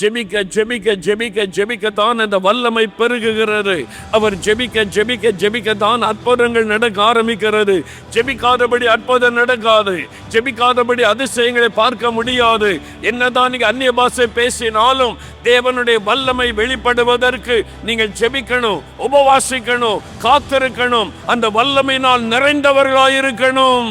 ஜெபிக்க ஜெபிக்க ஜெபிக்க ஜெபிக்க தான் அந்த வல்லமை பெருகுகிறது. அவர் ஜெபிக்க ஜெபிக்க ஜெபிக்க தான் அற்புதங்கள் நடக்க ஆரம்பிக்கிறது. ஜெபிக்காதபடி அற்புதம் நடக்காது. ஜெபிக்காதபடி அதிசயங்களை பார்க்க முடியாது. என்னதான் நீங்கள் அந்நிய பாஷை பேசினாலும் தேவனுடைய வல்லமை வெளிப்படுவதற்கு நீங்கள் ஜெபிக்கணும் உபவாசிக்கணும் காத்திருக்கணும். அந்த வல்லமையினால் நிறைந்தவர்களாயிருக்கணும்.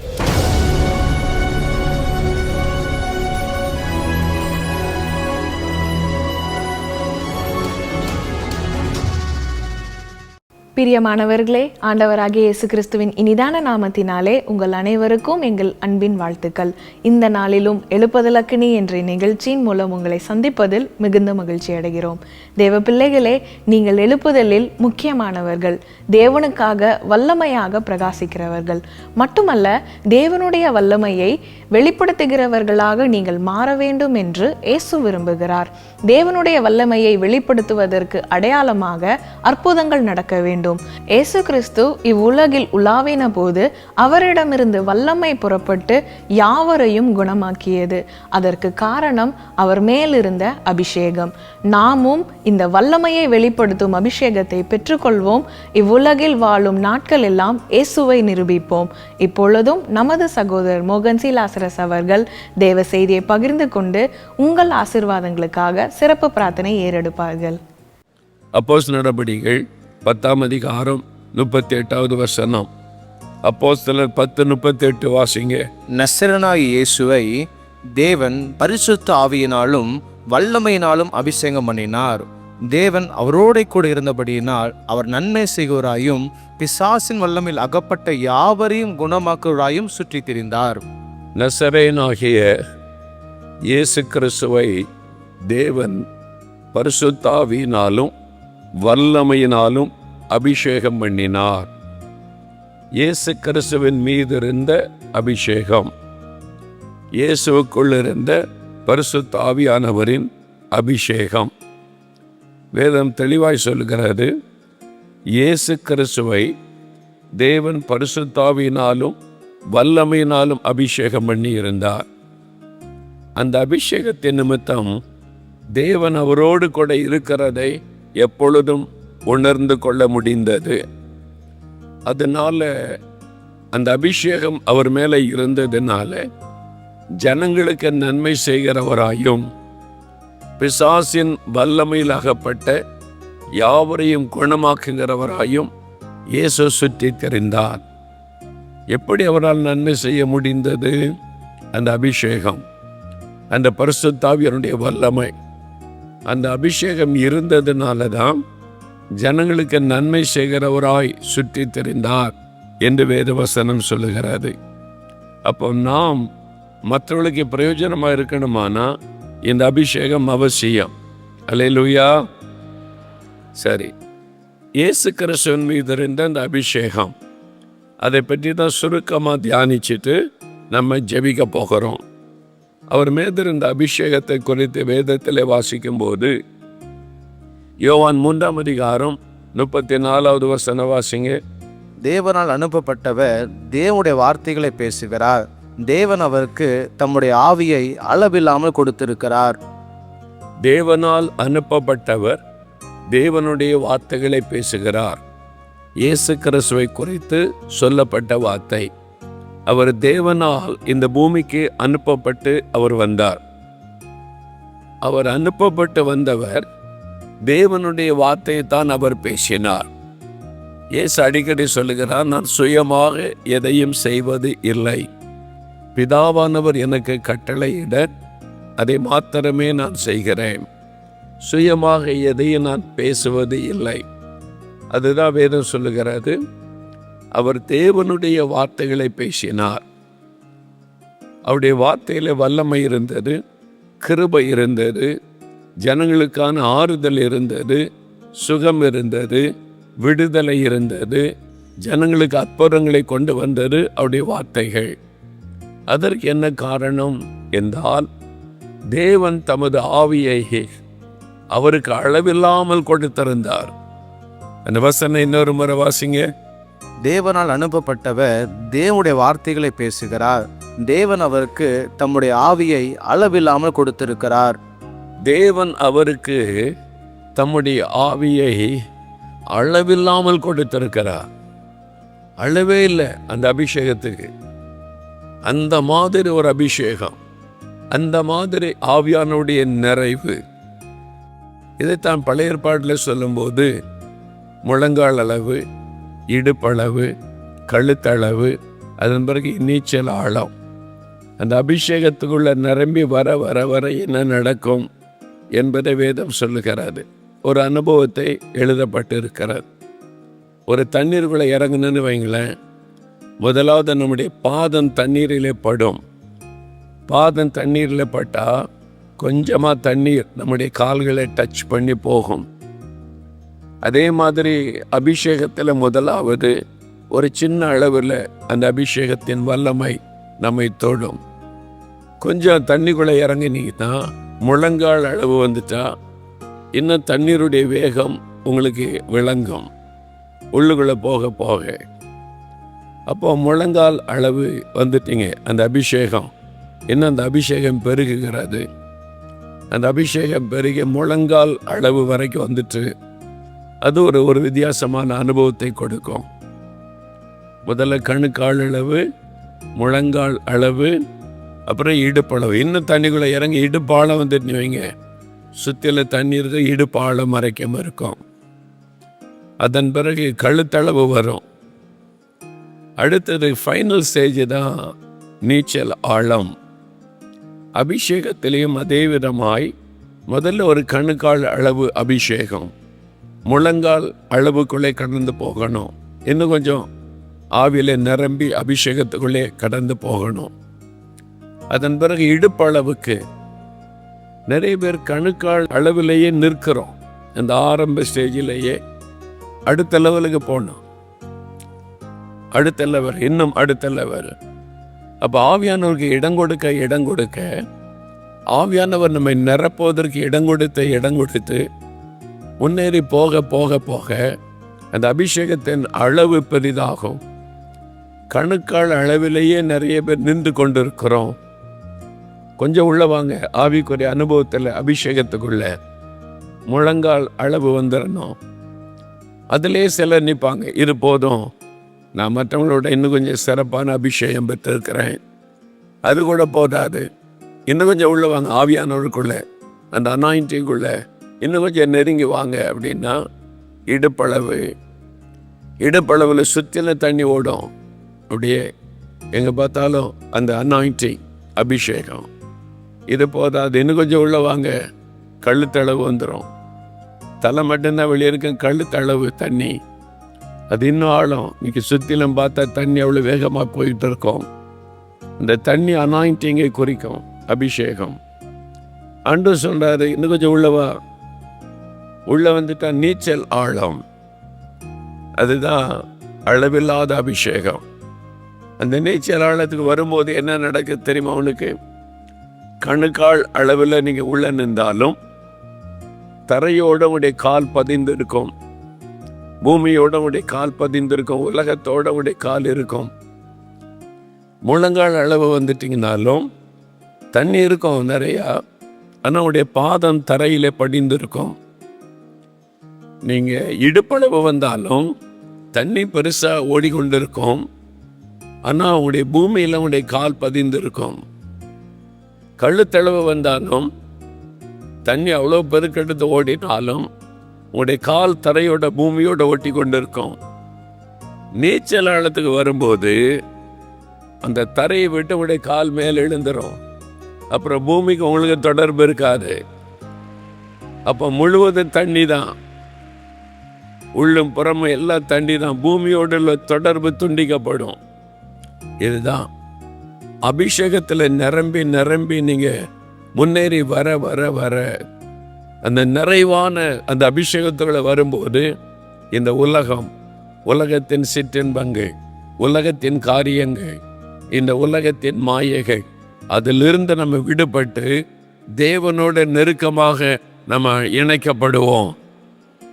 பிரியமானவர்களே ஆண்டவராகிய இயேசு கிறிஸ்துவின் இனிதான நாமத்தினாலே உங்கள் அனைவருக்கும் எங்கள் அன்பின் வாழ்த்துக்கள். இந்த நாளிலும் எழுப்பதலக்கினி என்ற நிகழ்ச்சியின் மூலம் உங்களை சந்திப்பதில் மிகுந்த மகிழ்ச்சி அடைகிறோம். தேவ பிள்ளைகளே நீங்கள் எழுப்புதலில் முக்கியமானவர்கள் தேவனுக்காக வல்லமையாக பிரகாசிக்கிறவர்கள். மட்டுமல்ல தேவனுடைய வல்லமையை வெளிப்படுத்துகிறவர்களாக நீங்கள் மாற வேண்டும் என்று இயேசு விரும்புகிறார். தேவனுடைய வல்லமையை வெளிப்படுத்துவதற்கு அடையாளமாக அற்புதங்கள் நடக்க வேண்டும். இயேசு கிறிஸ்து இவ்வுலகில் உலாவின போது அவரிடமிருந்து வல்லமை புறப்பட்டு யாவரையும் குணமாக்கியது. அதற்கு காரணம் அவர் மேலிருந்த அபிஷேகம். நாமும் இந்த வல்லமையை வெளிப்படுத்தும் அபிஷேகத்தை பெற்றுக்கொள்வோம். இவ்வுலகில் வாழும் நாட்கள் எல்லாம் இயேசுவை நிரூபிப்போம். இப்பொழுதும் நமது சகோதரர் மோகன் சீலாசரஸ் அவர்கள் தேவ செய்தியை பகிர்ந்து கொண்டு உங்கள் ஆசிர்வாதங்களுக்காக சிறப்பு பிரார்த்தனை ஏறெடுப்பார்கள். அப்போஸ் நடபடிகள் பத்தாம் அதிகாரம் முப்பத்தி எட்டாவது வசனம். அப்போஸ்தலர் பத்து முப்பத்தி எட்டு வாசிங்க. நசரனாய் இயேசுவை தேவன் பரிசுத்த ஆவியினாலும் வல்லமையினாலும் அபிஷேகம் பண்ணினார். தேவன் அவரோட கூட இருந்தபடியினால் அவர் நன்மை செய்கிறாயும் பிசாசின் வல்லமையில் அகப்பட்ட யாவரையும் குணமாக்குவராயும் சுற்றி திரிந்தார். நசரேனாகிய இயேசு கிறிஸ்துவை தேவன் பரிசுத்தாவியினாலும் வல்லமையினாலும் அபிஷேகம் பண்ணினார். இயேசு கிறிஸ்துவின் மீது இருந்த அபிஷேகம் இயேசுக்குள் இருந்த பரிசுத்தாவியானவரின் அபிஷேகம். வேதம் தெளிவாய் சொல்கிறது இயேசு கிறிஸ்துவை தேவன் பரிசுத்தாவியினாலும் வல்லமையினாலும் அபிஷேகம் பண்ணி இருந்தார் அந்த அபிஷேகத்தின் நிமித்தம் தேவன் அவரோடு கூட இருக்கிறதை எப்பொழுதும் உணர்ந்து கொள்ள முடிந்தது. அதனால அந்த அபிஷேகம் அவர் மேலே இருந்ததுனால ஜனங்களுக்கு நன்மை செய்கிறவராயும் பிசாசின் வல்லமையில் அகப்பட்ட யாவரையும் குணமாக்குகிறவராயும் இயேசு சுற்றி தெரிந்தார் எப்படி அவரால் நன்மை செய்ய முடிந்தது? அந்த அபிஷேகம். அந்த பரிசுத்தாவியருடைய வல்லமை. அந்த அபிஷேகம் இருந்ததுனால தான் ஜனங்களுக்கு நன்மை செய்கிறவராய் சுற்றி தெரிந்தார் என்று வேதவசனம் சொல்லுகிறது. அப்போ நாம் மற்றவர்களுக்கு பிரயோஜனமாக இருக்கணுமானா இந்த அபிஷேகம் அவசியம். அல்லேலூயா. சரி. இயேசு கிறிஸ்துவின் மீது இருந்த அந்த அபிஷேகம் அதை பற்றி தான் சுருக்கமாக தியானிச்சுட்டு நம்ம ஜெபிக்க போகிறோம். அவர் மீது இருந்த அபிஷேகத்தை குறித்து வேதத்தில் வாசிக்கும்போது யோவான் மூன்றாம் அதிகாரம் முப்பத்தி நாலாவது வசன வாசிங்க. தேவனால் அனுப்பப்பட்டவர் தேவனுடைய வார்த்தைகளை பேசுகிறார். தேவன் அவருக்கு தம்முடைய ஆவியை அளவில்லாமல் கொடுத்திருக்கிறார். தேவனால் அனுப்பப்பட்டவர் தேவனுடைய வார்த்தைகளை பேசுகிறார். இயேசு கிறிஸ்துவை குறித்து சொல்லப்பட்ட வார்த்தை. அவர் தேவனால் இந்த பூமிக்கு அனுப்பப்பட்டு அவர் வந்தார். அவர் அனுப்பப்பட்டு வந்தவர் தேவனுடைய வார்த்தையை தான் அவர் பேசினார். இயேசு அடிக்கடி சொல்லுகிறார் நான் சுயமாக எதையும் செய்வது இல்லை. பிதாவானவர் எனக்கு கட்டளையிட அதை மாத்திரமே நான் செய்கிறேன். சுயமாக எதையும் நான் பேசுவது இல்லை. அதுதான் வேதம் சொல்லுகிறது. அவர் தேவனுடைய வார்த்தைகளை பேசினார். அவருடைய வார்த்தையில் வல்லமை இருந்தது கிருபை இருந்தது ஜனங்களுக்கான ஆறுதல் இருந்தது சுகம் இருந்தது விடுதலை இருந்தது ஜனங்களுக்கு அற்புதங்களை கொண்டு வந்தது அவருடைய வார்த்தைகள். அதற்கு என்ன காரணம் என்றால் தேவன் தமது ஆவியை அவருக்கு அளவில்லாமல் கொடுத்திருந்தார். அந்த வசனம் இன்னொரு முறை வாசிங்க. தேவனால் அனுப்பப்பட்டவர் தேவனுடைய வார்த்தைகளை பேசுகிறார். தேவன் அவருக்கு தம்முடைய ஆவியை அளவில்லாமல் கொடுத்திருக்கிறார். தேவன் அவருக்கு தம்முடைய ஆவியை அளவில்லாமல் கொடுத்திருக்கிறார். அளவே இல்லை அந்த அபிஷேகத்துக்கு. அந்த மாதிரி ஒரு அபிஷேகம் அந்த மாதிரி ஆவியானுடைய நிறைவு. இதைத்தான் பழைய ஏற்பாட்டில் சொல்லும்போது முழங்கால் அளவு இடுப்பளவு கழுத்தளவு அதன் பிறகு நீச்சல் ஆழம். அந்த அபிஷேகத்துக்குள்ள நிரம்பி வர வர வர என்ன நடக்கும் என்பதை வேதம் சொல்லுகிறது. ஒரு அனுபவத்தை எழுதப்பட்டிருக்கிறது. ஒரு தண்ணீருக்குள்ளே இறங்குனு வைங்களேன் முதலாவது நம்முடைய பாதம் தண்ணீரிலே படும். பாதம் தண்ணீரில் பட்டால் கொஞ்சமாக தண்ணீர் நம்முடைய கால்களை டச் பண்ணி போகும். அதே மாதிரி அபிஷேகத்தில் முதலாவது ஒரு சின்ன அளவில் அந்த அபிஷேகத்தின் வல்லமை நம்மை தொடும். கொஞ்சம் தண்ணிக்குள்ளே இறங்கினீங்கன்னா முழங்கால் அளவு வந்துட்டா இன்னும் தண்ணீருடைய வேகம் உங்களுக்கு விளங்கும். உள்ளுக்குள்ளே போக போக அப்போ முழங்கால் அளவு வந்துட்டீங்க. அந்த அபிஷேகம். இன்னும் அந்த அபிஷேகம் பெருகுகிறது? அந்த அபிஷேகம் பெருகி முழங்கால் அளவு வரைக்கும் வந்துட்டு அது ஒரு ஒரு வித்தியாசமான அனுபவத்தை கொடுக்கும். முதல்ல கணுக்கால் அளவு முழங்கால் அளவு அப்புறம் இடுப்பளவு. இன்னும் தண்ணிக்குள்ளே இறங்கி இடுப்பாலம் வந்துட்டு வைங்க. சுற்றில தண்ணி இருக்கு இடுப்பாழம் வரைக்கும் இருக்கும். அதன் பிறகு கழுத்தளவு வரும். அடுத்தது ஃபைனல் ஸ்டேஜ் தான் நீச்சல் ஆழம். அபிஷேகத்திலையும் அதே விதமாய் முதல்ல ஒரு கணுக்கால் அளவு அபிஷேகம். முழங்கால் அளவுக்குள்ளே கடந்து போகணும். இன்னும் கொஞ்சம் ஆவியில் நிரம்பி அபிஷேகத்துக்குள்ளே கடந்து போகணும். அதன் பிறகு இடுப்பளவுக்கு நிறைய பேர் கணுக்கால் அளவிலேயே நிற்கிறோம். அந்த ஆரம்ப ஸ்டேஜிலேயே அடுத்த லெவலுக்கு போகணும். அடுத்த லெவல் இன்னும் அடுத்த லெவல் அப்போ ஆவியானவருக்கு இடம் கொடுக்க இடம் கொடுக்க ஆவியானவர் நம்மை நிரப்புவதற்கு இடம் கொடுத்து இடம் கொடுத்து முன்னேறி போக போக போக அந்த அபிஷேகத்தின் அளவு பெரிதாகும். கணுக்கால் அளவிலேயே நிறைய பேர் நின்று கொண்டிருக்கிறோம். கொஞ்சம் உள்ள வாங்க ஆவிக்குரிய அனுபவத்தில் அபிஷேகத்துக்குள்ள முழங்கால் அளவு வந்துடணும் அதிலே சிலர் நிற்பாங்க இது போதும். நான் மற்றவங்களோட இன்னும் கொஞ்சம் சிறப்பான அபிஷேகம் பெற்றிருக்கிறேன். அது கூட போதாது. இன்னும் கொஞ்சம் உள்ள வாங்க ஆவியானவருக்குள்ளே அந்த அனாயிண்டிங்குள்ள இன்னும் கொஞ்சம் நெருங்கி வாங்க அப்படின்னா இடுப்பளவு இடுப்பளவில் சுற்றின தண்ணி ஓடும். அப்படியே எங்கே பார்த்தாலும் அந்த அனாயிண்டிங் அபிஷேகம். இது போதாது. இன்னும் கொஞ்சம் உள்ளே வாங்க கழுத்தளவு வந்துடும் தலை மட்டும்தான் வெளியே இருக்கும் கழுத்தளவு தண்ணி. அது இன்னும் ஆழம் இன்னைக்கு சுற்றிலும் பார்த்தா தண்ணி அவ்வளோ வேகமாக போயிட்டு இருக்கோம். இந்த தண்ணி அனாயிண்டிங்கை குறிக்கும் அபிஷேகம். அன்று சொல்கிறாரு இன்னும் கொஞ்சம் உள்ளவா உள்ளே வந்துட்டா நீச்சல் ஆழம். அதுதான் அளவில்லாத அபிஷேகம். அந்த நீச்சல் ஆழத்துக்கு வரும்போது என்ன நடக்குது தெரியுமா அவனுக்கு கணுக்கால் அளவில் நீங்கள் உள்ளே நின்றாலும் தரையோட உடைய கால் பதிந்திருக்கும். பூமியோட உடைய கால் பதிந்திருக்கும் உலகத்தோட உடைய கால் இருக்கும். முழங்கால் அளவு வந்துட்டிங்கனாலும் தண்ணி இருக்கும் நிறையா ஆனால் உடைய பாதம் தரையிலே படிந்திருக்கும். நீங்கள் இடுப்பளவு வந்தாலும் தண்ணி பெருசாக ஓடிக்கொண்டிருக்கும். ஆனால் உங்களுடைய பூமியில் உடைய கால் பதிந்திருக்கும். கழுத்தளவு வந்தாலும் தண்ணி அவ்வளோ பெருக்கெடுத்து ஓடினாலும் உங்களுடைய கால் தரையோட பூமியோட ஒட்டி கொண்டு இருக்கும் நீச்சல் ஆழத்துக்கு வரும்போது அந்த தரையை விட்டு உடைய கால் மேல் எழுந்துரும். அப்புறம் பூமிக்கு உங்களுக்கு தொடர்பு இருக்காது. அப்போ முழுவதும் தண்ணி தான். உள்ளும் புறமும் எல்லாம் தண்ணி தான். பூமியோட உள்ள தொடர்பு துண்டிக்கப்படும். இதுதான். அபிஷேகத்தில் நிரம்பி நிரம்பி நீங்கள் முன்னேறி வர வர வர அந்த நிறைவான அந்த அபிஷேகத்துக்குள்ள வரும்போது இந்த உலகம் உலகத்தின் சிற்றின்பங்கள் உலகத்தின் காரியங்கள் இந்த உலகத்தின் மாயைகள் அதிலிருந்து நம்ம விடுபட்டு தேவனோட நெருக்கமாக நம்ம இணைக்கப்படுவோம்.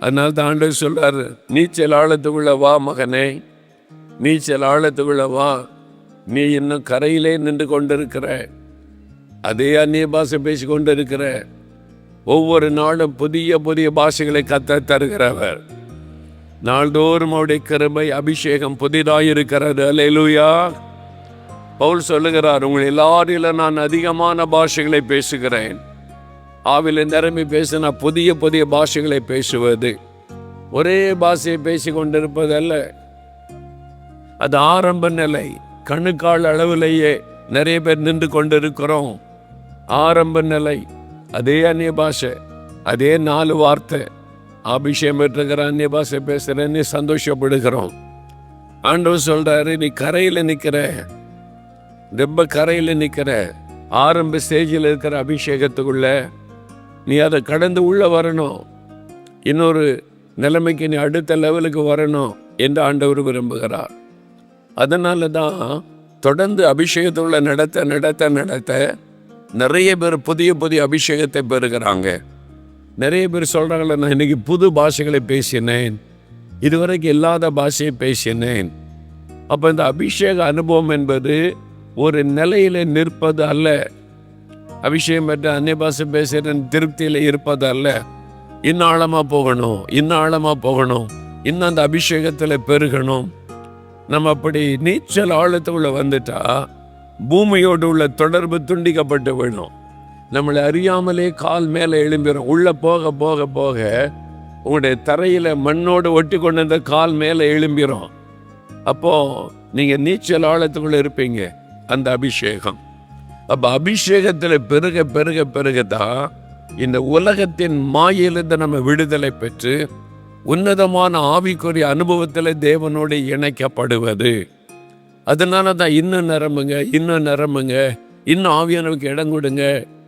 அதனால தான் ஆண்டு சொல்றார் நீச்சல் ஆழத்துக்குள்ள வா மகனே நீச்சல் ஆழத்துக்குள்ள வா. நீ இன்னும் கரையிலே நின்று கொண்டிருக்கிற அதே அந்நிய பாஷை பேசி கொண்டிருக்கிற ஒவ்வொரு நாளும் புதிய புதிய பாஷைகளை கத்த தருகிறவர். நாள்தோறும் அவருடைய கிருபை அபிஷேகம் புதிதாக இருக்கிறது அல்லேலூயா பவுல் சொல்லுகிறார் உங்கள் எல்லாரிலும் நான் அதிகமான பாஷைகளை பேசுகிறேன். ஆவில நிரம்பி பேசினா புதிய புதிய பாஷைகளை பேசுவது. ஒரே பாஷையை பேசி கொண்டிருப்பதல்ல அது ஆரம்ப நிலை. கணுக்கால் அளவிலேயே நிறைய பேர் நின்று கொண்டிருக்கிறோம். ஆரம்ப நிலை. அதே அந்நிய பாஷை அதே நாலு வார்த்தை. அபிஷேகம் பெற்றுக்கிற அந்நிய பாஷை பேசுகிறேன்னு சந்தோஷப்படுகிறோம். ஆண்டவர் சொல்கிறாரு நீ கரையில் நிற்கிற ரொம்ப கரையில் நிற்கிற ஆரம்ப ஸ்டேஜில் இருக்கிற அபிஷேகத்துக்குள்ள நீ அதை கடந்து உள்ளே வரணும். இன்னொரு நிலைமைக்கு நீ அடுத்த லெவலுக்கு வரணும் என்று ஆண்டவர் விரும்புகிறார். அதனால தான் தொடர்ந்து அபிஷேகத்துள்ள நடத்த நடத்த நடத்த நிறைய பேர் புதிய புதிய அபிஷேகத்தை பெறுகிறாங்க. நிறைய பேர் சொல்கிறாங்களே நான் இன்னைக்கு புது பாஷைகளை பேசினேன். இதுவரைக்கும் இல்லாத பாஷையை பேசினேன். அப்போ இந்த அபிஷேக அனுபவம் என்பது ஒரு நிலையில் நிற்பது அல்ல. அபிஷேகம் பெற்ற அந்நிய பாஷை பேசுகிற திருப்தியில் இருப்பது அல்ல. இன்னும் ஆழமாக போகணும் இன்னும் ஆழமாக போகணும் இன்னும் அந்த அபிஷேகத்தில் பெருகணும். நம்ம அப்படி நீச்சல் ஆழத்துக்குள்ளே வந்துட்டால் பூமியோடு உள்ள தொடர்பு துண்டிக்கப்பட்டு விடும் நம்மளை அறியாமலே கால் மேலே எழும்பிடும் உள்ள போக போக போக உங்களுடைய தரையில் மண்ணோடு ஒட்டி கொண்டு இருந்த கால் மேலே எழும்பிடும் அப்போ நீங்க நீச்சல் ஆழத்துக்குள்ள இருப்பீங்க. அந்த அபிஷேகம். அப்ப அபிஷேகத்தில் பெருக பெருக பெருகதான் இந்த உலகத்தின் மாயிலிருந்து நம்ம விடுதலை பெற்று உன்னதமான ஆவிக்குரிய அனுபவத்தில் தேவனோடு இணைக்கப்படுவது. அதனால தான் இன்னும் நிரம்புங்க இன்னும் நிரம்புங்க இன்னும் ஆவியானவுக்கு இடம் கொடுங்க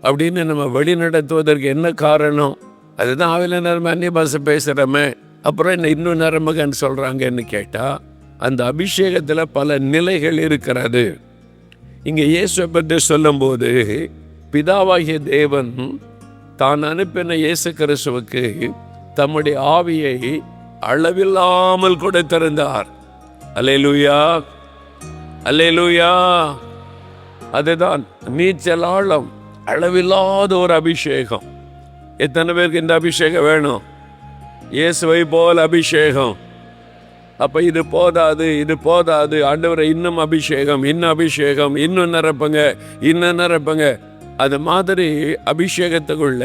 அப்படின்னு நம்ம வழி நடத்துவதற்கு என்ன காரணம்? அதுதான் ஆவில நிரம்ப அந்நிய பாஷை பேசுகிறோமே அப்புறம் என்ன இன்னும் நிரம்புகன்னு சொல்கிறாங்கன்னு கேட்டால் அந்த அபிஷேகத்தில் பல நிலைகள் இருக்கிறது. இங்கே இயேசுவை பற்றி சொல்லும்போது பிதாவாகிய தேவன் தான் அனுப்பின இயேசு கிறிஸ்துவுக்கு தம்முடைய ஆவியை அளவில்லாமல் கொடுத்திருந்தார். அல்லேலூயா. அல்லேலூயா. அதுதான் நீச்சல் ஆழம் அளவில்லாத ஒரு அபிஷேகம். எத்தனை பேருக்கு இந்த அபிஷேகம் வேணும்? இயேசுவை போல் அபிஷேகம். அப்போ இது போதாது இது போதாது. ஆண்டவரை இன்னும் அபிஷேகம் இன்னும் அபிஷேகம் இன்னும் நிரப்புங்க இன்னும் நிரப்புங்க. அது மாதிரி அபிஷேகத்துக்குள்ள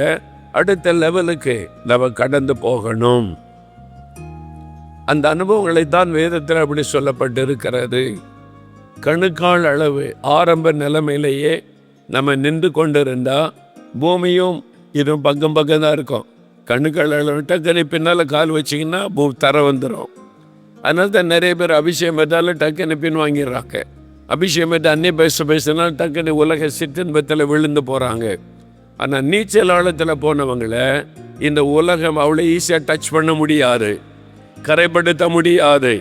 அடுத்த லெவலுக்கு நம்ம கடந்து போகணும். அந்த அனுபவங்களை தான் வேதத்தில் அப்படி சொல்லப்பட்டு இருக்கிறது கணுக்கால் அளவு ஆரம்ப நிலைமையிலேயே நம்ம நின்று கொண்டிருந்தா பூமியும் இதுவும் பக்கம் பக்கம் தான் இருக்கும். கணுக்கால் அளவு டக்குனு பின்னால் கால் வச்சிங்கன்னா பூ தர வந்துடும் அதனால தான் நிறைய பேர் அபிஷேகம் பெற்றாலும் டக்குன்னு பின் வாங்கிடுறாங்க. அபிஷேகம் பெற்று அன்னை பேச பேசினாலும் டக்குன்னு உலக சிற்றின்பத்தில் விழுந்து போகிறாங்க ஆனால் நீச்சல் ஆழத்தில் போனவங்களை இந்த உலகம் அவ்வளோ ஈஸியாக டச் பண்ண முடியாது. கரைப்படுத்த முடியாது.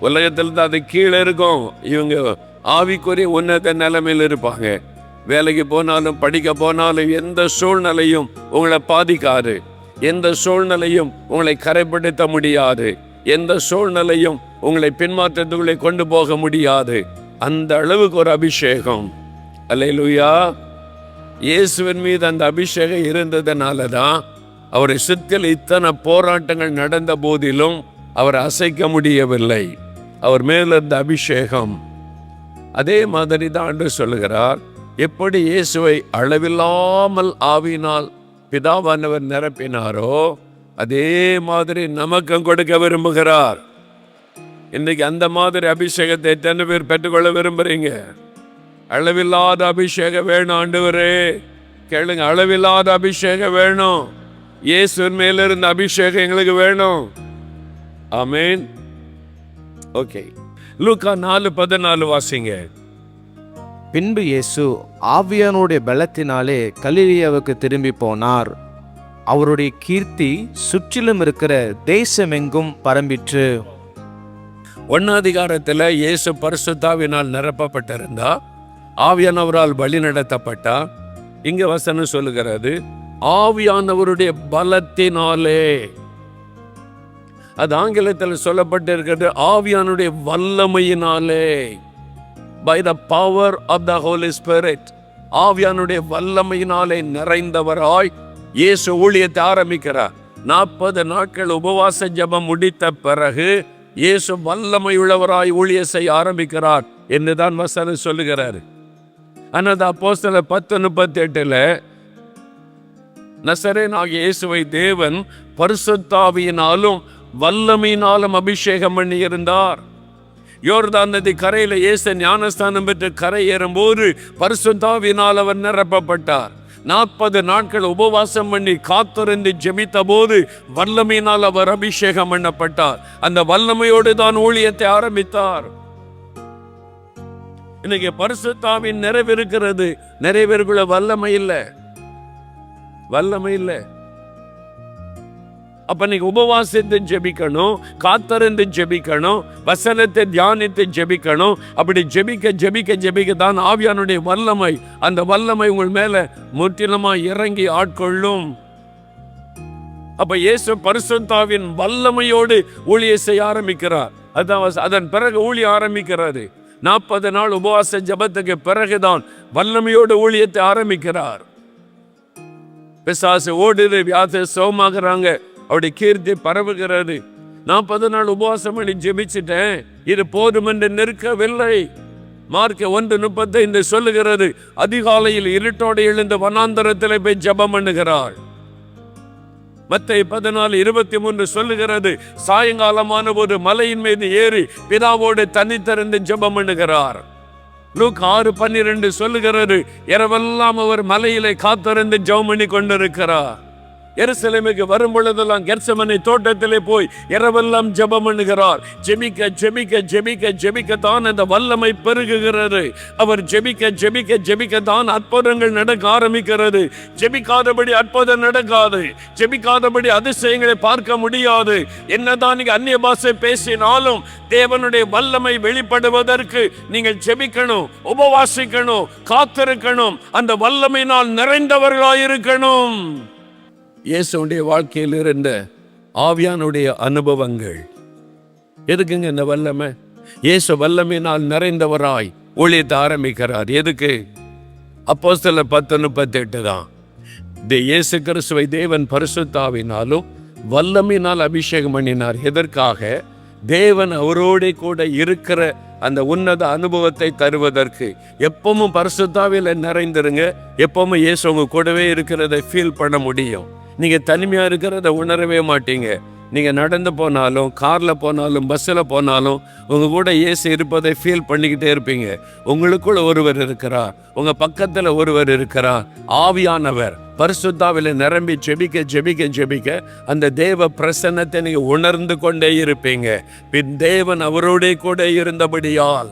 உலகத்தில் தான் அது கீழே இருக்கும். இவங்க ஆவிக்குரிய உன்னத நிலைமையில் இருப்பாங்க. வேலைக்கு போனாலும் படிக்க போனாலும் எந்த சூழ்நிலையும் உங்களை பாதிக்காது. எந்த சூழ்நிலையும் உங்களை கரைப்படுத்த முடியாது. எந்த சூழ்நிலையும் உங்களை பின்மாற்றத்துக்குள்ளே கொண்டு போக முடியாது. அந்த அளவுக்கு ஒரு அபிஷேகம். அல்லேலூயா. இயேசுவின் மீது அந்த அபிஷேகம் இருந்ததுனால தான் அவரை சுற்றில் இத்தனை போராட்டங்கள் நடந்த போதிலும் அவர் அசைக்க முடியவில்லை. அவர் மேலிருந்த அபிஷேகம். அதே மாதிரி தான் ஆண்டு சொல்லுகிறார். எப்படி இயேசுவை அளவில்லாமல் ஆவினால் பிதாவானவர் நிரப்பினாரோ அதே மாதிரி நமக்கும் கொடுக்க விரும்புகிறார். இன்னைக்கு அந்த மாதிரி அபிஷேகத்தை எத்தனை பேர் பெற்றுக்கொள்ள விரும்புறீங்க? அளவில்லாத அபிஷேகம் வேணும் ஆண்டவரே. கேளுங்க அளவில்லாத அபிஷேகம் வேணும். இயேசுவின் மேல அபிஷேகம் எங்களுக்கு வேணும். ஆமீன். ஓகே லூக்கா நாலு பதினாலு வாசிங்க. பின்பு இயேசு ஆவியானுடைய பலத்தினாலே கலிலியாவுக்கு திரும்பி போனார். அவருடைய கீர்த்தி சுற்றிலும் இருக்கிற தேசமெங்கும் பரம்பிற்று. ஒன்னாதிகாரத்தில் இயேசு பரிசுத்தாவினால் நிரப்பப்பட்டிருந்தா ஆவியானவரால் வழி நடத்தப்பட்டா இங்க வசனம் சொல்லுகிறது ஆவியானவருடைய பலத்தினாலே. அது ஆங்கிலத்தில் சொல்லப்பட்டு இருக்கிறது ஆவியானுடைய வல்லமையினாலே. By the power of the Holy Spirit ஆவியானுடைய வல்லமையினாலே நிறைந்தவராய் இயேசு ஊழியத்தை ஆரம்பிக்கிறார். நாற்பது நாட்கள் உபவாச ஜெபம் முடித்த பிறகு இயேசு வல்லமையுள்ளவராய் ஊழிய செய்ய ஆரம்பிக்கிறார் என்றுதான் வசனம் சொல்லுகிறார். ஆனால் அப்போ சில பத்து முப்பத்தி எட்டுல நசரேனாகிய இயேசுவை தேவன் பரிசுத்தாவியினாலும் வல்லமையினாலும் அபிஷேகம் பண்ணி இருந்தார் யோர்தான் நதி கரையில் ஏச ஞானஸ்தானம் பெற்று கரை ஏறும்போது பரிசுத்தாவினால் அவர் நிரப்பப்பட்டார். நாற்பது நாட்கள் உபவாசம் பண்ணி காத்திருந்து ஜெபித்த போது வல்லமையினால் அவர் அபிஷேகம் பண்ணப்பட்டார். அந்த வல்லமையோடு தான் ஊழியத்தை ஆரம்பித்தார். இன்னைக்கு பரிசுத்தாவின் நிறைவிருக்கிறது. நிறைவேறுக்குள்ள வல்லமை இல்லை. வல்லமை இல்லை. அப்போ நீங்கள் உபவாசித்து ஜெபிக்கணும் காத்திருந்து ஜெபிக்கணும் வசனத்தை தியானித்து ஜெபிக்கணும். அப்படி ஜெபிக்க ஜெபிக்க ஜெபிக்க தான் ஆவியானுடைய வல்லமை. அந்த வல்லமை உங்கள் மேலே முற்றிலுமாக இறங்கி ஆட்கொள்ளும். அப்போ இயேசு பரிசுத்தாவின் வல்லமையோடு ஊழிய செய்ய ஆரம்பிக்கிறார். அதான் அதன் பிறகு ஊழிய ஆரம்பிக்கிறாரு. நாற்பது நாள் உபவாச ஜெபத்துக்கு பிறகுதான் வல்லமையோடு ஊழியத்தை ஆரம்பிக்கிறார். பிசாசு ஓடுது வியாச சோமாகறாங்க அவருடைய கீர்த்தி பரவுகிறது. நாற்பது நாள் உபவாசம் பண்ணி ஜெபிச்சிட்டேன். இது போதும் என்று நிற்கவில்லை. மார்க்க ஒன்று முப்பத்தைந்து சொல்லுகிறது அதிகாலையில் இருட்டோடு எழுந்த வனாந்தரத்தில் போய் ஜெபம் பண்ணுகிறாள். மத்தை பதினாலு இருபத்தி மூன்று சொல்லுகிறது சாயங்காலமான ஒரு மலையின் மீது ஏறி பிதாவோடு தனித்திறந்து ஜெபம் பண்ணுகிறார். லூக் ஆறு பன்னிரண்டு சொல்லுகிறது இரவெல்லாம் அவர் மலையிலே காத்திருந்து ஜெபம் பண்ணி கொண்டிருக்கிறார். எருசலேமுக்கு வரும் பொழுதெல்லாம் கெர்சமனை தோட்டத்திலே போய் இரவெல்லாம் ஜெபம் பண்ணுகிறார். ஜெபிக்க ஜெபிக்க ஜெபிக்க ஜெபிக்க தான் அந்த வல்லமை பெருகுகிறது. அவர் ஜெபிக்க ஜெபிக்க ஜெபிக்க தான் அற்புதங்கள் நடக்க ஆரம்பிக்கிறது. ஜெபிக்காதபடி அற்புதம் நடக்காது. ஜெபிக்காதபடி அதிசயங்களை பார்க்க முடியாது. என்னதான் நீங்க அந்நிய பாஷை பேசினாலும் தேவனுடைய வல்லமை வெளிப்படுவதற்கு நீங்கள் ஜெபிக்கணும் உபவாசிக்கணும் காத்திருக்கணும். அந்த வல்லமையினால் நிறைந்தவர்களாயிருக்கணும். இயேசுடைய வாழ்க்கையில் இருந்த ஆவியானுடைய அனுபவங்கள். எதுக்குங்க இந்த வல்லமை? இயேசு வல்லமையினால் நிறைந்தவராய் ஊழியத்தை ஆரம்பிக்கிறார். எதுக்கு? அப்போ சில பத்து முப்பத்தெட்டு தான். இந்த இயேசு கிறிஸ்துவை தேவன் பரிசுத்தாவினாலும் வல்லமையினால் அபிஷேகம் பண்ணினார். எதற்காக? தேவன் அவரோட கூட இருக்கிற அந்த உன்னத அனுபவத்தை தருவதற்கு. எப்பவும் பரிசுத்தாவில நிறைந்திருங்க. எப்பவும் இயேசு உங்க கூடவே இருக்கிறதை ஃபீல் பண்ண முடியும். நீங்கள் தனிமையாக இருக்கிறத உணரவே மாட்டீங்க. நீங்கள் நடந்து போனாலும் காரில் போனாலும் பஸ்ஸில் போனாலும் உங்கள் கூட ஏசி இருப்பதை ஃபீல் பண்ணிக்கிட்டே இருப்பீங்க. உங்களுக்குள்ள ஒருவர் இருக்கிறார். உங்கள் பக்கத்தில் ஒருவர் இருக்கிறார். ஆவியானவர். பரிசுத்தாவில் நிரம்பி ஜெபிக்க ஜெபிக்க ஜெபிக்க அந்த தேவ பிரசன்னத்தை நீங்கள் உணர்ந்து கொண்டே இருப்பீங்க. பின் தேவன் அவரோடே கூட இருந்தபடியால்.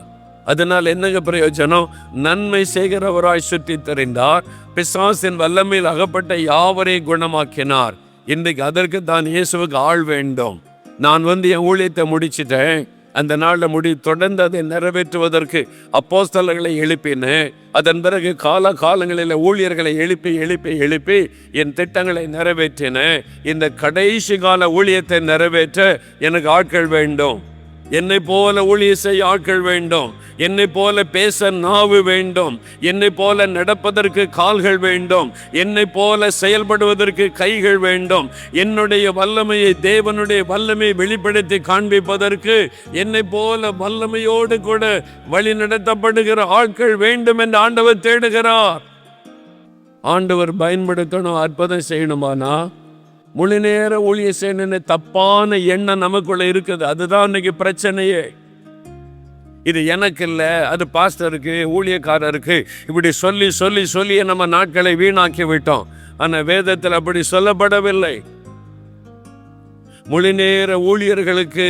அதனால் என்னங்க பிரயோஜனம்? நன்மை செய்கிறவராய் சுற்றி தெரிந்தார் பிசாசின் வல்லமையில் அகப்பட்ட யாவரை குணமாக்கினார். இன்றைக்கு அதற்கு தான் இயேசுவுக்கு ஆள் வேண்டும். நான் வந்து என் ஊழியத்தை முடிச்சிட்டேன். அந்த நாளில் முடி தொடர்ந்து அதை நிறைவேற்றுவதற்கு அப்போஸ்தலர்களை எழுப்பினேன் அதன் பிறகு கால காலங்களில் ஊழியர்களை எழுப்பி எழுப்பி எழுப்பி என் திட்டங்களை நிறைவேற்றினேன் இந்த கடைசி கால ஊழியத்தை நிறைவேற்ற எனக்கு ஆட்கள் வேண்டும். என்னை போல ஊழிய செய்ய ஆட்கள் வேண்டும். என்னை போல பேச நாவு வேண்டும். என்னை போல நடப்பதற்கு கால்கள் வேண்டும். என்னை போல செயல்படுவதற்கு கைகள் வேண்டும். என்னுடைய வல்லமையை தேவனுடைய வல்லமையை வெளிப்படுத்தி காண்பிப்பதற்கு என்னை போல வல்லமையோடு கூட வழி நடத்தப்படுகிற ஆட்கள் வேண்டும் என்று ஆண்டவர் தேடுகிறார். ஆண்டவர் பயன்படுத்தணும் அற்புதம் செய்யணுமானா? முழு நேர ஊழிய செய்யணும்னு தப்பான எண்ணம் நமக்குள்ள இருக்குது. அதுதான் இன்னைக்கு பிரச்சனையே. இது எனக்கு இல்லை அது பாஸ்டருக்கு ஊழியக்காரருக்கு. இப்படி சொல்லி சொல்லி சொல்லி நம்ம நாட்களை வீணாக்கி விட்டோம் ஆனால் வேதத்தில் அப்படி சொல்லப்படவில்லை. முழு நேர ஊழியர்களுக்கு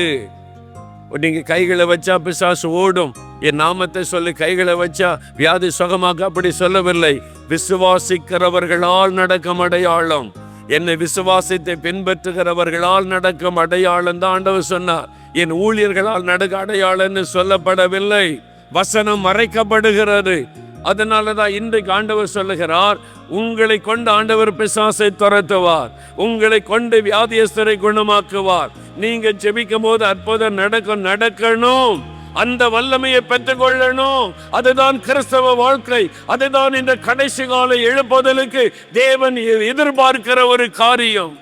நீங்க கைகளை வச்சா பிசாசு ஓடும். என் நாமத்தை சொல்லி கைகளை வச்சா வியாதி சுகமாக அப்படி சொல்லவில்லை. விசுவாசிக்கிறவர்களால் நடக்கும் அடையாளம் என்னை விசுவாசத்தை பின்பற்றுகிறவர்களால் நடக்கும் அடையாளம் தான் ஆண்டவர் சொன்னார். என் ஊழியர்களால் நடக்க அடையாளம்னு சொல்லப்படவில்லை. வசனம் மறைக்கப்படுகிறது. அதனால தான் இன்றைக்கு ஆண்டவர் சொல்லுகிறார் உங்களை கொண்டு ஆண்டவர் பிசாசை துரத்துவார். உங்களை கொண்டு வியாதியஸ்தரை குணமாக்குவார். நீங்கள் ஜெபிக்கும் போது அற்புதம் நடக்கும் நடக்கணும். அந்த வல்லமையை பெற்றுக்கொள்ளணும். அதுதான் கிறிஸ்தவ வாழ்க்கை. அதுதான் இந்த கடைசி கால எழுப்புதலுக்கு தேவன் எதிர்பார்க்கிற ஒரு காரியம்.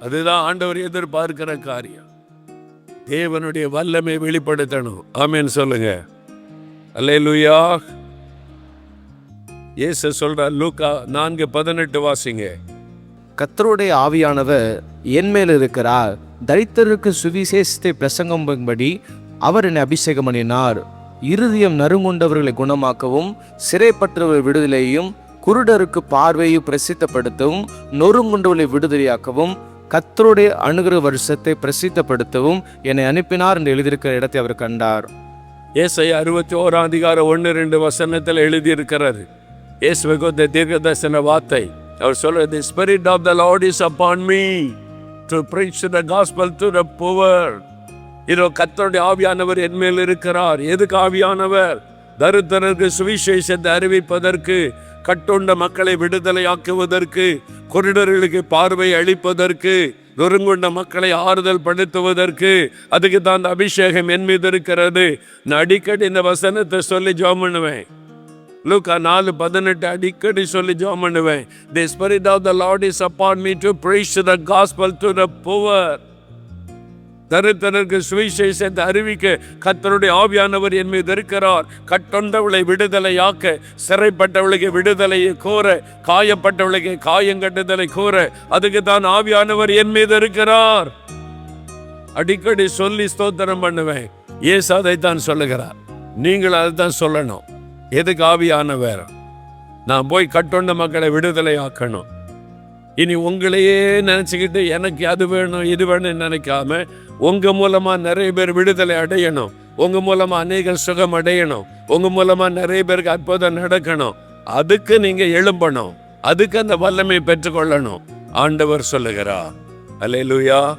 அதுதான் ஆண்டவர் எதிர்பார்க்கிற காரியம். தேவனுடைய வல்லமை வெளிப்படுத்தணும். ஆமேன்னு சொல்லுங்க. அல்லேலூயா. இயேசு சொல்றார் லூக்கா நான்கு பதினெட்டு வாசிங்க. கத்தருடைய ஆவியானவர் என் மேல் இருக்கிறார். தரித்திரருக்கு சுவிசேஷத்தை பிரசங்கம்படி அவர் என்னை அபிஷேகம் பண்ணினார். இருதயம் நறுங்குண்டவர்களை குணமாக்கவும் சிறைப்பற்றவர்கள் விடுதலையும் குருடருக்கு பார்வையை பிரசித்தப்படுத்தவும் நொறுங்குண்டவர்களை விடுதலையாக்கவும் கத்தருடைய அணுகிற வருஷத்தை பிரசித்தப்படுத்தவும் என்னை அனுப்பினார் என்று எழுதியிருக்கிற இடத்தை அவர் கண்டார். ஏசை அறுபத்தி ஓராம் அதிகாரம் ஒன்று ரெண்டு வசனத்தில் எழுதியிருக்கிறது. இயேசுவை தீர்க்க தரிசன வார்த்தை. அவர் சொல்றது Spirit of the Lord is upon me to preach the gospel to the poor இதோ கத்தருடைய ஆவியானவர் என் மேல் இருக்கிறார். எதுக்கு ஆவியானவர்? தருத்தருக்கு சுவிசேஷத்தை அறிவிப்பதற்கு கட்டுண்ட மக்களை விடுதலையாக்குவதற்கு குருடர்களுக்கு பார்வை அளிப்பதற்கு நொறுங்குண்ட மக்களை ஆறுதல் படுத்துவதற்கு அதுக்கு தான் அந்த அபிஷேகம் என் மீது இருக்கிறது. நான் அடிக்கடி இந்த வசனத்தை சொல்லி ஜோம் பண்ணுவேன். லூக்கா நாலு பதினெட்டு அடிக்கடி சொல்லி ஜோம் பண்ணுவேன். The Spirit of the Lord is upon me to preach the gospel to the poor தருத்தனருக்கு சுவிசேஷத்தை அறிவிக்க கத்தருடைய ஆவியானவர் என் மீது இருக்கிறார். கட்டொண்டவளை விடுதலையாக்க சிறைப்பட்டவளுக்கு விடுதலையை கோர காயப்பட்டவளுக்கு காயங்கட்டுதலை கோர அதுக்கு தான் ஆவியானவர் என் மீது இருக்கிறார். அடிக்கடி சொல்லி ஸ்தோத்திரம் பண்ணுவேன். ஏசு அதைத்தான் சொல்லுகிறார். நீங்கள் அதைத்தான் சொல்லணும். எதுக்கு ஆவியானவர் நான் போய் கட்டொண்ட மக்களை விடுதலை ஆக்கணும் இனி உங்களையே நினச்சிக்கிட்டு எனக்கு அது வேணும் இது வேணும்னு நினைக்காம உங்கள் மூலமாக நிறைய பேர் விடுதலை அடையணும். உங்கள் மூலமாக அநேகம் சுகம் அடையணும். உங்கள் மூலமாக நிறைய பேருக்கு அற்புதம் நடக்கணும். அதுக்கு நீங்கள் எழும்பணும். அதுக்கு அந்த வல்லமை பெற்றுக்கொள்ளணும். ஆண்டவர் சொல்லுகிறா அலே அல்லேலூயா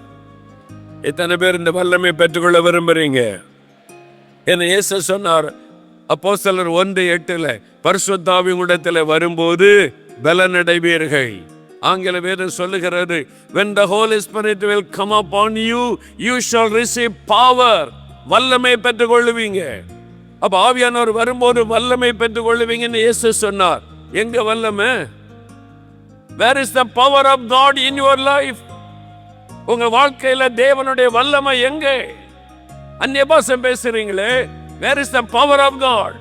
எத்தனை பேர் இந்த வல்லமை பெற்றுக்கொள்ள விரும்புகிறீங்க என்ன இயேசு சொன்னார் அப்போ சிலர் ஒன்று எட்டுல பரிசுத்தாவி உடத்துல வரும்போது பலனடைவீர்கள். ஆங்கில வேதம் சொல்லுகிறது when the holy spirit will come upon you you shall receive power வல்லமை பெற்றுக்கொள்ளுவீங்க. அப்ப ஆவியானவர் வரும்போது வல்லமை பெற்றுக்கொள்ளுவீங்கன்னு இயேசு சொன்னார். எங்க வல்லமை? Where is the power of God in your life உங்க வாழ்க்கையில தேவனுடைய வல்லமை எங்கே? அந்நிய பாஷம் பேசுறீங்களே? Where is the power of God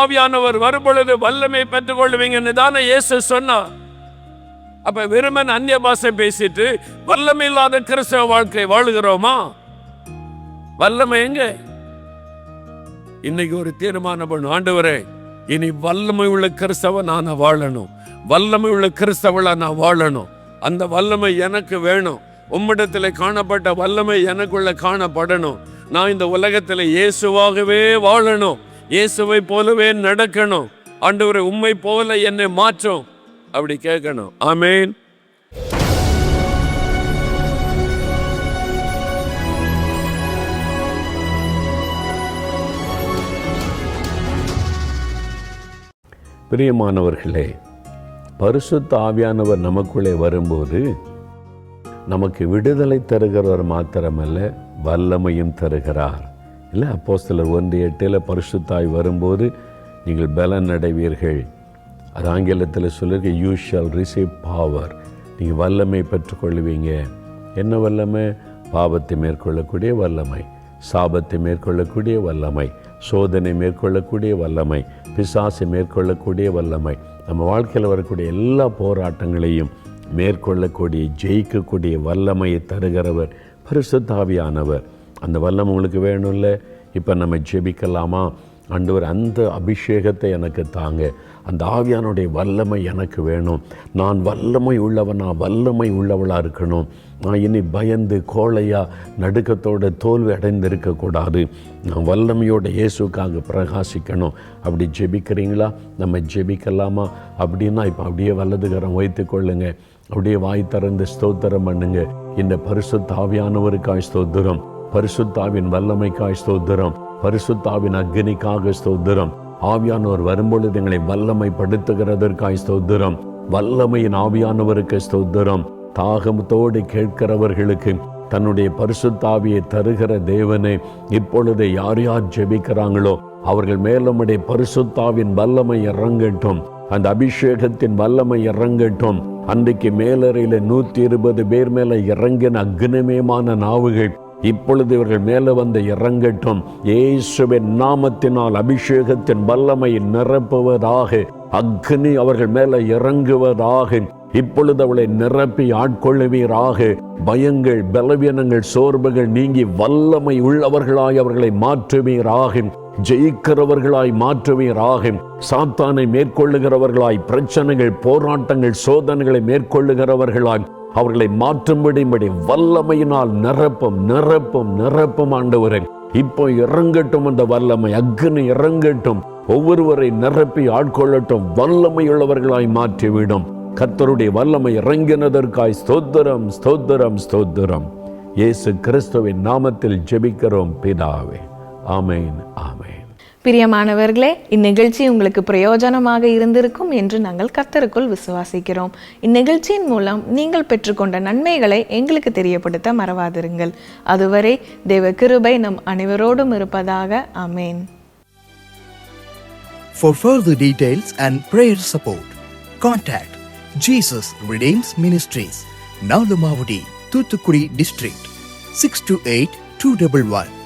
ஆவியானவர் வரும்பொழுது வல்லமை பெற்றுக்கொள்வீங்கன்னு தானே இயேசு சொன்னார். அப்ப வெறுமன் அந்நிய பாஷை பேசிட்டு வல்லமை இல்லாத கிறிஸ்தவ வாழ்க்கை வாழுகிறோமா? வல்லமை எங்க? இன்னைக்கு ஒரு தீர்மானம் பண்ணும் ஆண்டவரே இனி வல்லமை உள்ள கிறிஸ்தவ நான் வாழணும். வல்லமை உள்ள கிறிஸ்தவளா நான் வாழணும். அந்த வல்லமை எனக்கு வேணும். உம்மிடத்தில் காணப்பட்ட வல்லமை எனக்குள்ள காணப்படணும். நான் இந்த உலகத்தில் இயேசுவாகவே வாழணும். இயேசுவை போலவே நடக்கணும். ஆண்டவரை உண்மை போல என்னை மாற்றும். அப்படி கேட்கணும். ஆமேன். பிரியமானவர்களே பரிசுத்த ஆவியானவர் நமக்குள்ளே வரும்போது நமக்கு விடுதலை தருகிறவர் மாத்திரமல்ல வல்லமையும் தருகிறார். இல்லை அப்போ சிலர் ஒன்று எட்டில் பரிசுத்தாய் வரும்போது நீங்கள் பலன் அடைவீர்கள். அது ஆங்கிலத்தில் சொல்லியிருக்க யூ ஷால் ரிசீவ் பவர் நீங்கள் வல்லமை பெற்றுக்கொள்வீங்க என்ன வல்லமை? பாவத்தை மேற்கொள்ளக்கூடிய வல்லமை சாபத்தை மேற்கொள்ளக்கூடிய வல்லமை சோதனை மேற்கொள்ளக்கூடிய வல்லமை பிசாசை மேற்கொள்ளக்கூடிய வல்லமை. நம்ம வாழ்க்கையில் வரக்கூடிய எல்லா போராட்டங்களையும் மேற்கொள்ளக்கூடிய ஜெயிக்கக்கூடிய வல்லமையை தருகிறவர் பரிசுத்தாவியானவர். அந்த வல்லம் உங்களுக்கு வேணும்ல? இப்போ நம்ம ஜெபிக்கலாமா? ஆண்டவர் அந்த அபிஷேகத்தை எனக்கு தாங்க. அந்த ஆவியானுடைய வல்லமை எனக்கு வேணும். நான் வல்லமை உள்ளவனா வல்லமை உள்ளவளாக இருக்கணும். நான் இனி பயந்து கோழையாக நடுக்கத்தோட தோல்வி அடைந்திருக்கக்கூடாது நான் வல்லமையோட இயேசுக்காக பிரகாசிக்கணும். அப்படி ஜெபிக்கிறீங்களா? நம்ம ஜெபிக்கலாமா? அப்படின்னா இப்போ அப்படியே வல்லதுகரம் வைத்து கொள்ளுங்கள் அப்படியே வாய் திறந்து ஸ்தோத்திரம் பண்ணுங்க. இந்த பரிசுத்தாவியானவருக்காய் ஸ்தோத்திரம். பரிசுத்தாவின் வல்லமைக்காய் ஸ்தோத்திரம். பரிசுத்தாவின் அக்னிக்காக ஸ்தோத்திரம். ஆவியானவர் வரும்பொழுது எங்களை வல்லமைப்படுத்துகிறதற்காய் ஸ்தோத்திரம். வல்லமையின் ஆவியானவருக்கு ஸ்தோத்திரம். தாகமத்தோடு கேட்கிறவர்களுக்கு தன்னுடைய பரிசுத்தாவியை தருகிற தேவனே இப்பொழுது யார் யார் ஜெபிக்கிறாங்களோ அவர்கள் மேலும் பரிசுத்தாவின் வல்லமை இறங்கட்டும். அந்த அபிஷேகத்தின் வல்லமை இறங்கட்டும். அன்றைக்கு மேலறையில் நூற்றி இருபது பேர் மேல இறங்கின அக்னமயமான நாவுகள் இப்பொழுது இவர்கள் மேலே வந்து இறங்கட்டும். இயேசுவின் நாமத்தினால் அபிஷேகத்தின் வல்லமை நிரப்புவதாக அக்னி அவர்கள் மேலே இறங்குவதாக இப்பொழுது அவளை நிரப்பி ஆட்கொள்ளுவீராக. பயங்கள் பலவீனங்கள் சோர்வுகள் நீங்கி வல்லமை உள்ளவர்களாய் அவர்களை மாற்றுவீராகும் ஜெயிக்கிறவர்களாய் மாற்றுவீராக சாத்தானை மேற்கொள்ளுகிறவர்களாய் பிரச்சனைகள் போராட்டங்கள் சோதனைகளை மேற்கொள்ளுகிறவர்களாய் அவர்களை மாற்றும்படிம்படி வல்லமையினால் நிரப்பும் நிரப்பும் நிரப்பும் ஆண்டவரே. இப்போ இறங்கட்டும் அந்த வல்லமை அக்னி இறங்கட்டும். ஒவ்வொருவரை நிரப்பி ஆட்கொள்ளட்டும் வல்லமையுள்ளவர்களாய் மாற்றிவிடும். கர்த்தருடைய வல்லமை இறங்கினதற்காய் ஸ்தோத்திரம் ஸ்தோத்திரம் ஸ்தோத்திரம். இயேசு கிறிஸ்துவின் நாமத்தில் ஜெபிக்கிறோம் பிதாவே. ஆமென் ஆமென். பிரியமானவர்களே இந்நிகழ்ச்சி உங்களுக்கு பிரயோஜனமாக இருந்திருக்கும் என்று நாங்கள் கர்த்தருக்குள் விசுவாசிக்கிறோம். இந்நிகழ்ச்சியின் மூலம் நீங்கள் பெற்றுக்கொண்ட நன்மைகளை எங்களுக்கு தெரியப்படுத்த மறவாதிருங்கள். அதுவரை தேவ கிருபை நம் அனைவரோடும் இருப்பதாக அமேன் For further details and prayer support, contact Jesus Redeems Ministries, Nalamavadi, Thuthukudi District, 628-211.